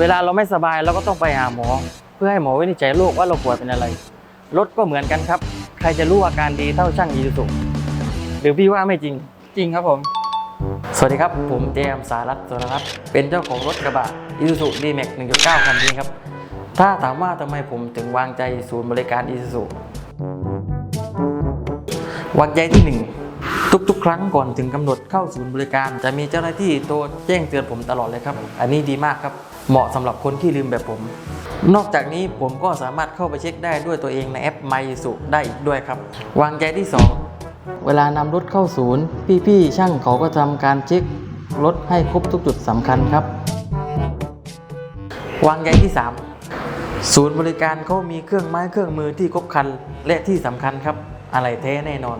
เวลาเราไม่สบายเราก็ต้องไปหาหมอ เพื่อให้หมอวินิจฉัยโรคว่าเราป่วยเป็นอะไร รถก็เหมือนกันครับ ใครจะรู้อาการดีเท่าช่างอีซูซุหรือพี่ว่าไม่จริง จริงครับผม สวัสดีครับ ผมเจมส์สารัตน์สรรัตน์เป็นเจ้าของรถกระบะ Isuzu D-Max 1.9 คันนี้ครับ ถ้าถามว่าทำไมผมถึงวางใจศูนย์บริการ Isuzu วางใจที่ 1 ทุกๆ ครั้งก่อนถึงกำหนดเข้าศูนย์บริการ จะมีเจ้าหน้าที่โทรแจ้งเตือนผมตลอดเลยครับ อันนี้ดีมากครับ เหมาะสำหรับคนที่ลืมแบบผม นอกจากนี้ผมก็สามารถเข้าไปเช็คได้ด้วยตัวเองในแอป MySU ได้อีกด้วยครับ วางใจที่ 2 เวลานำรถเข้าศูนย์ พี่ๆช่างเขาก็ทำการเช็ครถให้ครบทุกจุดสำคัญครับ วางใยที่ 3 ศูนย์บริการเขามีเครื่องไม้เครื่องมือที่ครบครันและที่สำคัญครับ อะไรแท้แน่นอน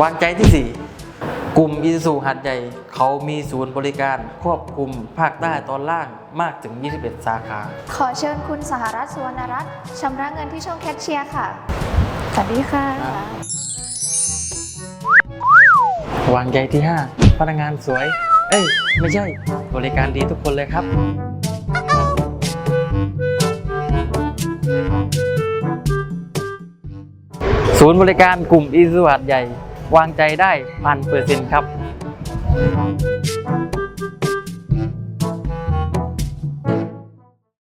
วางใจที่ 4 กลุ่มอิซูหัดใหญ่ เขามีศูนย์บริการครอบคลุมภาคใต้ตอนล่างมากถึง 21 สาขา ขอเชิญคุณสหรัฐสุวรรณรัตน์ชำระเงินที่ช่องแคชเชียร์ค่ะ สวัสดีค่ะ วางใจที่ 5 พนักงานสวย เอ้ย ไม่ใช่ บริการดีทุกคนเลยครับ ศูนย์บริการกลุ่มอีสุวัดใหญ่ วางใจได้พันเปอร์เซ็นต์ครับ